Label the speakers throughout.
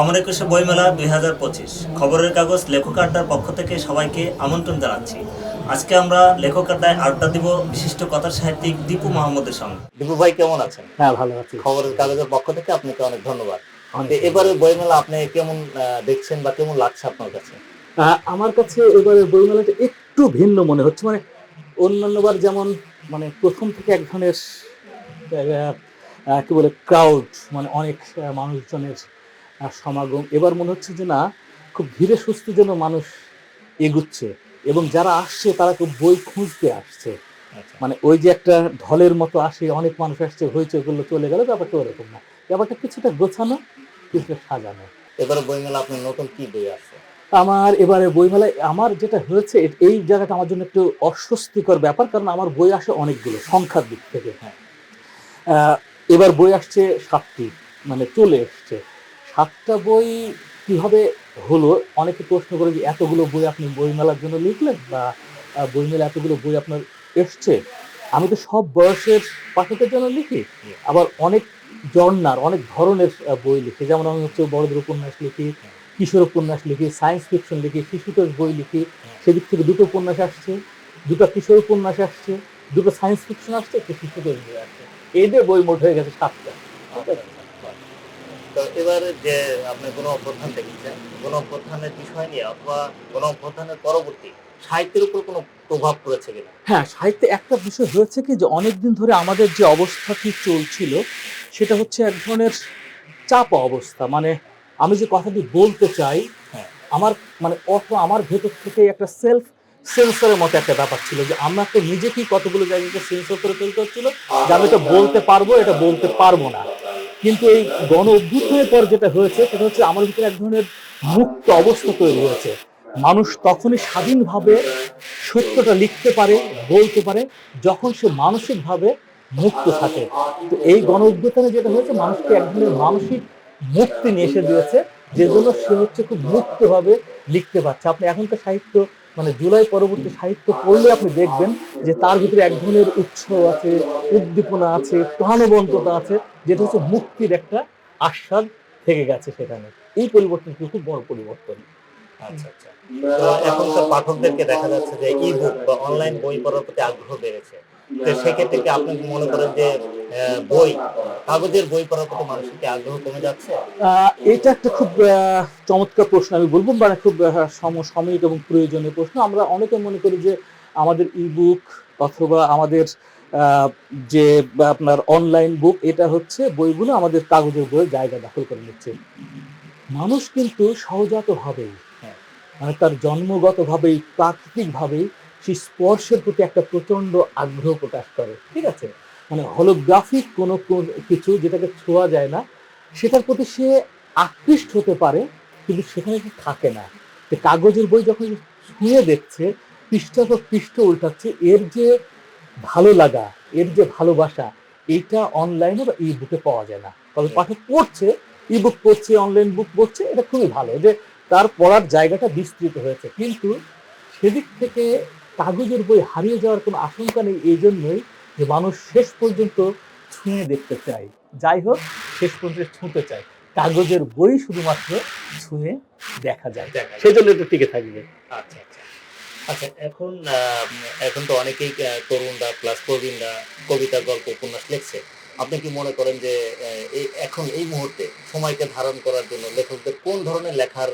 Speaker 1: অমর একুশে বইমেলা দুই হাজার পঁচিশ। খবরের কাগজ লেখক আড্ডার পক্ষ থেকে সবাইকে আমন্ত্রণ জানাচ্ছি। আজকে আমরা লেখক আড্ডায় আড্ডা দিব বিশিষ্ট কথা সাহিত্যিক দীপু মাহমুদের সঙ্গে। দীপু ভাই কেমন আছেন?
Speaker 2: হ্যাঁ ভালো আছি।
Speaker 1: খবরের কাগজের পক্ষ থেকে আপনাকে অনেক ধন্যবাদ। এবারে বইমেলা আপনি কেমন দেখছেন বা কেমন লাগছে আপনার কাছে?
Speaker 2: আমার কাছে এবারে বইমেলাটা একটু ভিন্ন মনে হচ্ছে। মানে অন্যান্যবার যেমন মানে প্রথম থেকে এক ধরনের কি বলে ক্রাউড মানে অনেক মানুষজনের সমাগম। এবার মনে হচ্ছে যে না খুব ধীরে সুস্থে যেন মানুষ এগুচ্ছে এবং যারা আসছে তারা খুব বই খুঁজতে আসছে।
Speaker 1: আচ্ছা।
Speaker 2: মানে ওই যে একটা ঢলের মতো আসে অনেক মানুষ আসছে হয়েছে ওগুলো চলে গেল ব্যাপারটা ওরকম না। ব্যাপারটা কিছুটা গোছানো কিছুটা সাজানো।
Speaker 1: এবারে বইমেলা আপনার নতুন কি বই আছে?
Speaker 2: আমার এবারে বইমেলায় আমার যেটা হয়েছে এই জায়গাটা আমার জন্য একটু অস্বস্তিকর ব্যাপার কারণ আমার বই আসে অনেকগুলো সংখ্যার দিক থেকে।
Speaker 1: হ্যাঁ।
Speaker 2: এবার বই আসছে সাতটি মানে চলে এসছে। সাতটা বই কীভাবে হলো? অনেকে প্রশ্ন করে যে এতগুলো বই আপনি বইমেলার জন্য লিখলেন বা বইমেলা এতগুলো বই আপনার এসছে। আমি তো সব বয়সের পাঠকের জন্য লিখি। আবার অনেক জর্নার অনেক ধরনের বই লিখি। যেমন আমি হচ্ছে বড়দের উপন্যাস লিখি, কিশোর উপন্যাস লিখি সায়েন্স ফিকশন লিখি শিশুতোষ বই লিখি। সেদিক থেকে দুটো উপন্যাস আসছে, দুটো কিশোর উপন্যাস আসছে, দুটো সায়েন্স ফিকশন আসছে, একটা শিশুতোষ বই আসছে। এই দিয়ে বই মোট হয়ে গেছে সাতটা।
Speaker 1: তো এবারে যে আপনি কোনো অভ্যুত্থান দেখেছেন কোনো অভ্যুত্থানের বিষয় নিয়ে অথবা কোনো অভ্যুত্থানের পরবর্তী সাহিত্যের উপর কোনো প্রভাব পড়েছে কিনা?
Speaker 2: হ্যাঁ সাহিত্যে একটা বিষয় হয়েছে কি যে অনেকদিন ধরে আমাদের যে অবস্থাটি চলছিল সেটা হচ্ছে এক ধরনের চাপা অবস্থা। মানে আমি যে কথাটি বলতে চাই
Speaker 1: হ্যাঁ।
Speaker 2: আমার মানে অর্থ আমার ভেতর থেকে একটা সেলফ সেন্সরের মতো একটা ব্যাপার ছিল যে আমরা আমাকে নিজেকেই কতগুলো জায়গাকে সেন্সর করে ফেলতে হচ্ছিল যে আমি এটা বলতে পারব এটা বলতে পারব না। কিন্তু এই গণ অভ্যুত্থানের পর যেটা হয়েছে, সেটা হচ্ছে আমার ভিতরে এক ধরনের মুক্ত অবস্থা তৈরি হয়েছে। মানুষ তখনই স্বাধীনভাবে সত্যটা লিখতে পারে, বলতে পারে, যখন সে মানসিকভাবে মুক্ত থাকে। তো এই গণ অভ্যুত্থানে যেটা হয়েছে, মানুষকে এক ধরনের মানসিক মুক্তি নিয়ে এসে দিয়েছে যে জন্য সে হচ্ছে খুব মুক্তভাবে লিখতে পারছে। আপনি এখনকার সাহিত্য মানে জুলাই পরবর্তী সাহিত্য পড়লে আপনি দেখবেন যে তার ভিতরে এক ধরনের উৎস আছে, উদ্দীপনা আছে, প্রাণবন্ততা আছে, যেটা হচ্ছে মুক্তির একটা আশ্বাদ থেকে গেছে সেখানে। এই পরিবর্তন খুব বড় পরিবর্তন।
Speaker 1: আচ্ছা আচ্ছা। এখনকার পাঠকদেরকে দেখা যাচ্ছে যে ই বুক বা অনলাইন বই পড়ার প্রতি আগ্রহ বেড়েছে। তো সেক্ষেত্রে কি আপনি মনে করেন যে বই কাগজের বই পড়ার প্রতি মানুষের কি আগ্রহ কমে যাচ্ছে?
Speaker 2: এটা একটা খুব চমৎকার প্রশ্ন আমি বলব মানে খুব সমসাময়িক এবং প্রয়োজনীয় প্রশ্ন। আমরা অনেকে মনে করি যে আমাদের ইবুক অথবা আমাদের আহ, যে আপনার অনলাইন বুক এটা হচ্ছে বইগুলো আমাদের কাগজের বইয়ের জায়গা দখল করে নিচ্ছে। মানুষ কিন্তু সহজাতভাবেই
Speaker 1: হ্যাঁ।
Speaker 2: মানে তার জন্মগতভাবেই প্রাকৃতিকভাবেই সেই স্পর্শের প্রতি একটা প্রচণ্ড আগ্রহ প্রকাশ করে ঠিক আছে? মানে হলোগ্রাফিক কোনো কিছু যেটাকে ছোঁয়া যায় না সেটার প্রতি সে আকৃষ্ট হতে পারে কিন্তু সেখানে সে থাকে না। যে কাগজের বই যখন ছুঁয়ে দেখছে পৃষ্ঠা পর পৃষ্ঠ উল্টাচ্ছে এর যে ভালো লাগা এর যে ভালোবাসা এটা অনলাইনে বা ই বুকে পাওয়া যায় না। তবে পাঠক পড়ছে ই বুক পড়ছে অনলাইন বুক পড়ছে এটা খুবই ভালো। যে তার পড়ার জায়গাটা বিস্তৃত হয়েছে। কিন্তু সেদিক থেকে কাগজের বই হারিয়ে যাওয়ার কোনো আশঙ্কা নেই এই জন্যই যে মানুষ শেষ পর্যন্ত ছুঁয়ে দেখতে চায়। যাই হোক শেষ পর্যন্ত ছুঁতে চায়। কাগজের বই শুধুমাত্র ছুঁয়ে দেখা যায়।
Speaker 1: যায়।
Speaker 2: সেজন্য এটা টিকে থাকবে।
Speaker 1: আচ্ছা আচ্ছা। আচ্ছা এখন আহ, এখন তো অনেকেই তরুণরা প্লাস প্রবীণরা কবিতা গল্প উপন্যাস লিখছে। আপনি কি মনে করেন যে এখন এই মুহূর্তে সময়কে ধারণ করার জন্য লেখকদের কোন ধরনের লেখার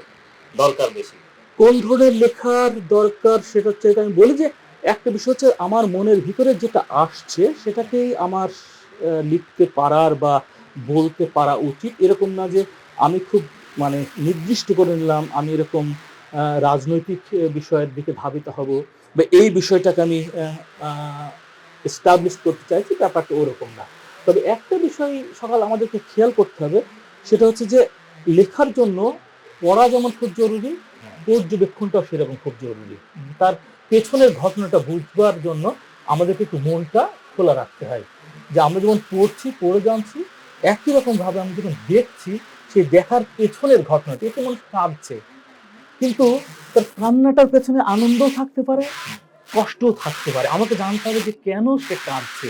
Speaker 1: দরকার বেশি?
Speaker 2: কোন ধরনের লেখার দরকার সেটা হচ্ছে আমি বলি যে একটা বিষয় হচ্ছে আমার মনের ভিতরে যেটা আসছে সেটাকেই আমার লিখতে পারার বা বলতে পারা উচিত। এরকম না যে আমি খুব মানে নির্দিষ্ট করে নিলাম, আমি এরকম রাজনৈতিক বিষয়ের দিকে ধাবিত হব বা এই বিষয়টাকে আমি এস্টাবলিশ করতে চাইছি ব্যাপারটা ওরকম না। তবে একটা বিষয় সকাল আমাদেরকে খেয়াল করতে হবে, সেটা হচ্ছে যে লেখার জন্য পড়া যেমন খুব জরুরি পর্যবেক্ষণটাও সেরকম খুব জরুরি। তার পেছনের ঘটনাটা বুঝবার জন্য আমাদেরকে একটু মনটা খোলা রাখতে হয়। যে আমরা যেমন পড়ছি, পড়ে জানছি, একই রকম ভাবে আমরা যখন দেখছি, সেই দেখার পেছনের ঘটনাটি, এতে মানুষ কাঁদছে। কিন্তু তার কান্নাটার পেছনে আনন্দও থাকতে পারে, কষ্টও থাকতে পারে। আমাকে জানতে হবে যে কেন সে কাঁদছে,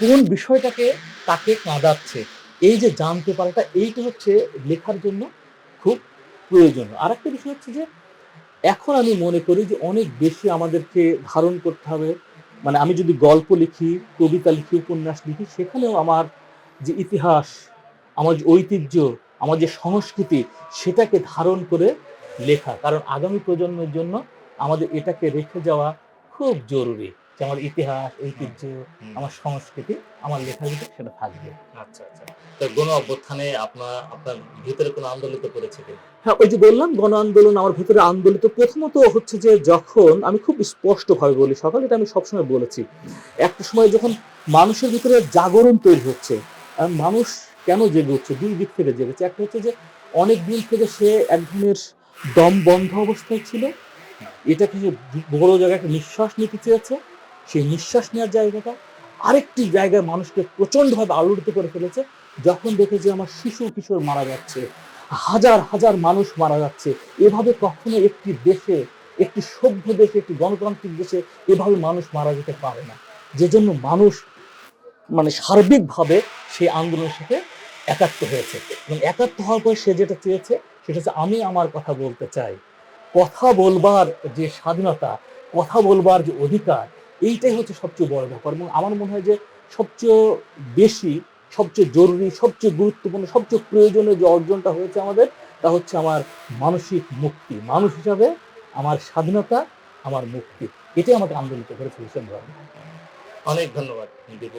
Speaker 2: কোন বিষয়টাকে তাকে কাঁদাচ্ছে। এই যে জানতে পারাটা, এইটা হচ্ছে লেখার জন্য খুব প্রয়োজনীয় আর একটা বিষয় হচ্ছে যে, এখন আমি মনে করি যে অনেক বেশি আমাদেরকে ধারণ করতে হবে। মানে আমি যদি গল্প লিখি, কবিতা লিখি, উপন্যাস লিখি, সেখানেও আমার যে ইতিহাস, আমার যে ঐতিহ্য, আমার যে সংস্কৃতি, সেটাকে ধারণ করে লেখা। কারণ আগামী প্রজন্মের জন্য আমাদের এটাকে রেখে যাওয়া খুব জরুরি। যে আমার ইতিহাস ঐতিহ্য আমার সংস্কৃতি আমার লেখার ভিতরে সেটা থাকবে।
Speaker 1: আচ্ছা আচ্ছা। তো গণ অভ্যুত্থানে আপনার আপনার ভিতরে কোনো আন্দোলিত করেছে
Speaker 2: হ্যাঁ ওই যে বললাম গণ আন্দোলন আমার ভিতরে আন্দোলিত। প্রথমত হচ্ছে যে যখন আমি খুব স্পষ্টভাবে বলি সকালে এটা আমি সবসময় বলেছি একটা সময় যখন মানুষের ভিতরে জাগরণ তৈরি হচ্ছে মানুষ কেন জেগে উঠছে? দুই দিক থেকে জেগেছে। একটা হচ্ছে যে অনেক দিন থেকে সে এক ধরনের দম বন্ধ অবস্থায় ছিল। এটাকে যে বড় জায়গায় একটা নিঃশ্বাস নিতে চেয়েছে। সেই নিঃশ্বাস নেওয়ার জায়গাটা আরেকটি জায়গায় মানুষকে প্রচণ্ডভাবে আলোড়িত করে ফেলেছে, যখন দেখে যে আমার শিশু কিশোর মারা যাচ্ছে, হাজার হাজার মানুষ মারা যাচ্ছে। এভাবে কখনো একটি দেশে, একটি সভ্য দেশে, একটি গণতান্ত্রিক দেশে এভাবে মানুষ মারা যেতে পারে না। যে জন্য মানুষ মানে সার্বিকভাবে সেই আন্দোলনের সাথে একাত্ম হয়েছে। এবং একাত্ম হওয়ার পর সে যেটা চেয়েছে, সেটা হচ্ছে আমি আমার কথা বলতে চাই। কথা বলবার যে স্বাধীনতা, কথা বলবার যে অধিকার এইটাই হচ্ছে সবচেয়ে বড় ব্যাপার। এবং আমার মনে হয় যে সবচেয়ে বেশি সবচেয়ে জরুরি সবচেয়ে গুরুত্বপূর্ণ সবচেয়ে প্রয়োজনীয় যে অর্জনটা হয়েছে আমাদের তা হচ্ছে আমার মানসিক মুক্তি। মানুষ হিসাবে আমার স্বাধীনতা আমার মুক্তি। এটাই আমাকে আন্দোলিত করেছে ভীষণভাবে
Speaker 1: অনেক ধন্যবাদ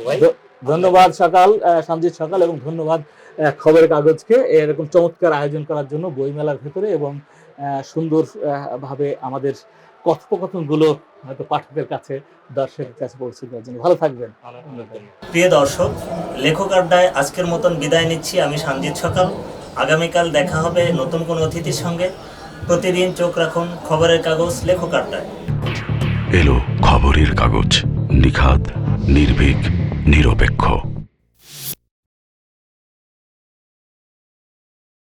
Speaker 1: ভাই।
Speaker 2: ধন্যবাদ সকাল সঞ্জিত সকাল এবং ধন্যবাদ খবরের কাগজকে এরকম চমৎকার আয়োজন করার জন্য বইমেলার ভেতরে এবং আহ, সুন্দর ভাবে আমাদের কথোপকথনগুলো হয়তো পাঠকের কাছে দর্শকের কাছে পৌঁছে দেওয়ার জন্য। ভালো থাকবেন।
Speaker 1: অনেক অনেক ধন্যবাদ
Speaker 3: প্রিয় দর্শক লেখক আড্ডায় আজকের মতন বিদায় নিচ্ছি আমি সঞ্জিত সকাল। আগামীকাল দেখা হবে নতুন কোনো অতিথির সঙ্গে। প্রতিদিন চোখ রাখুন খবরের কাগজ লেখক আড্ডায়।
Speaker 4: এলো খবরের কাগজ নিখাত নির্ভীক নিরপেক্ষ।